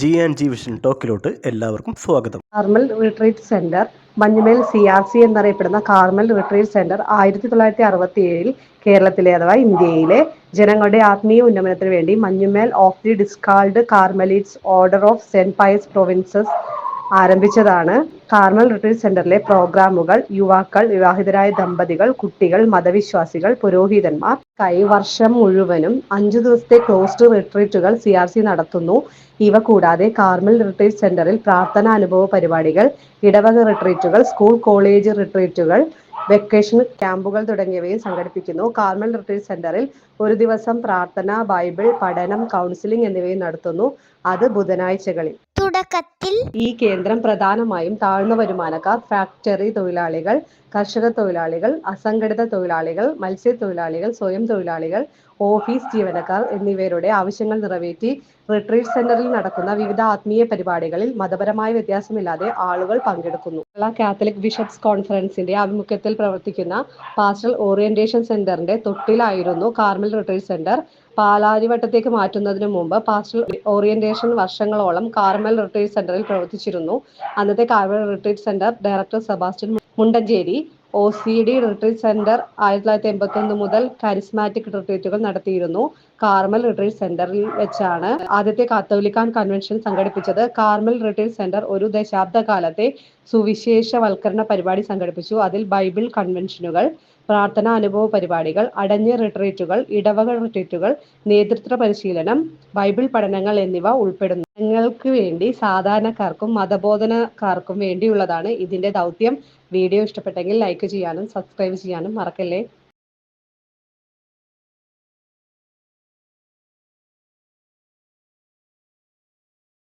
G and G vision ടോക്കിലോട്ട് എല്ലാവർക്കും സ്വാഗതം. Carmel retreat centre Manjummel C R C എന്നറിയപ്പെടുന്ന കാർമൽ റിട്രീറ്റ് സെന്റർ ആയിരത്തി തൊള്ളായിരത്തി അറുപത്തി ഏഴിൽ കേരളത്തിലെ അഥവാ ഇന്ത്യയിലെ ജനങ്ങളുടെ ആത്മീയ ഉന്നമനത്തിന് വേണ്ടി Manjummel of the discalced Carmelites order of Saint Pius provinces ആരംഭിച്ചതാണ്. Carmel retreat സെന്ററിലെ പ്രോഗ്രാമുകൾ യുവാക്കൾ വിവാഹിതരായ ദമ്പതികൾ കുട്ടികൾ മതവിശ്വാസികൾ പുരോഹിതന്മാർ കൈവർഷം മുഴുവനും അഞ്ചു ദിവസത്തെ ക്ലോസ്ഡ് റിട്രീറ്റുകൾ സി ആർ സി നടത്തുന്നു. ഇവ കൂടാതെ കാർമൽ റിട്രീറ്റ് സെന്ററിൽ പ്രാർത്ഥനാ അനുഭവ പരിപാടികൾ ഇടവക റിട്രീറ്റുകൾ സ്കൂൾ കോളേജ് റിട്രീറ്റുകൾ വെക്കേഷൻ ക്യാമ്പുകൾ തുടങ്ങിയവയും സംഘടിപ്പിക്കുന്നു. കാർമൽ റിട്രീറ്റ് സെന്ററിൽ ഒരു ദിവസം പ്രാർത്ഥന ബൈബിൾ പഠനം കൗൺസിലിംഗ് എന്നിവയും നടത്തുന്നു. അത് ബുധനാഴ്ചകളിൽ. തുടക്കത്തിൽ ഈ കേന്ദ്രം പ്രധാനമായും താഴ്ന്ന വരുമാനക്കാർ ഫാക്ടറി തൊഴിലാളികൾ കർഷക തൊഴിലാളികൾ അസംഘടിത തൊഴിലാളികൾ മത്സ്യത്തൊഴിലാളികൾ സ്വയം തൊഴിലാളികൾ ഓഫീസ് ജീവനക്കാർ എന്നിവരുടെ ആവശ്യങ്ങൾ നിറവേറ്റി റിട്രീറ്റ് സെന്ററിൽ നടക്കുന്ന വിവിധ ആത്മീയ പരിപാടികളിൽ മതപരമായ വ്യത്യാസമില്ലാതെ ആളുകൾ പങ്കെടുക്കുന്നു. കേരള കാത്തലിക് ബിഷപ്സ് കോൺഫറൻസിന്റെ ആഭിമുഖ്യത്തിൽ പ്രവർത്തിക്കുന്ന പാസ്റ്റൽ ഓറിയന്റേഷൻ സെന്ററിന്റെ തൊട്ടിലായിരുന്നു കാർമൽ റിട്രീറ്റ് സെന്റർ പാലാരിവട്ടത്തേക്ക് മാറ്റുന്നതിന് മുമ്പ് പാസ്റ്റൽ ഓറിയന്റേഷൻ വർഷങ്ങളോളം കാർമൽ റിട്രീറ്റ് സെന്ററിൽ പ്രവർത്തിച്ചിരുന്നു. അന്നത്തെ Carmel retreat centre director Sebastian Mundancheri O C D retreat centre ആയിരത്തി തൊള്ളായിരത്തി എൺപത്തി ഒന്ന് മുതൽ കരിസ്മാറ്റിക് റിട്രീറ്റുകൾ നടത്തിയിരുന്നു കാർമൽ റിട്രീറ്റ് സെന്ററിൽ വെച്ചാണ് ആദ്യത്തെ കാത്തോലിക്കാൻ കൺവെൻഷൻ സംഘടിപ്പിച്ചത്. കാർമൽ റിട്രീറ്റ് സെന്റർ ഒരു ദശാബ്ദ കാലത്തെ സുവിശേഷവൽക്കരണ പരിപാടി സംഘടിപ്പിച്ചു. അതിൽ ബൈബിൾ കൺവെൻഷനുകൾ പ്രാർത്ഥനാ അനുഭവ പരിപാടികൾ അടഞ്ഞ റിട്രീറ്റുകൾ ഇടവക റിട്രീറ്റുകൾ നേതൃത്വ പരിശീലനം ബൈബിൾ പഠനങ്ങൾ എന്നിവ ഉൾപ്പെടുന്നു. ജനങ്ങൾക്ക് വേണ്ടി സാധാരണക്കാർക്കും മതബോധനക്കാർക്കും വേണ്ടിയുള്ളതാണ് ഇതിന്റെ ദൗത്യം. വീഡിയോ ഇഷ്ടപ്പെട്ടെങ്കിൽ ലൈക്ക് ചെയ്യാനും സബ്സ്ക്രൈബ് ചെയ്യാനും മറക്കല്ലേ?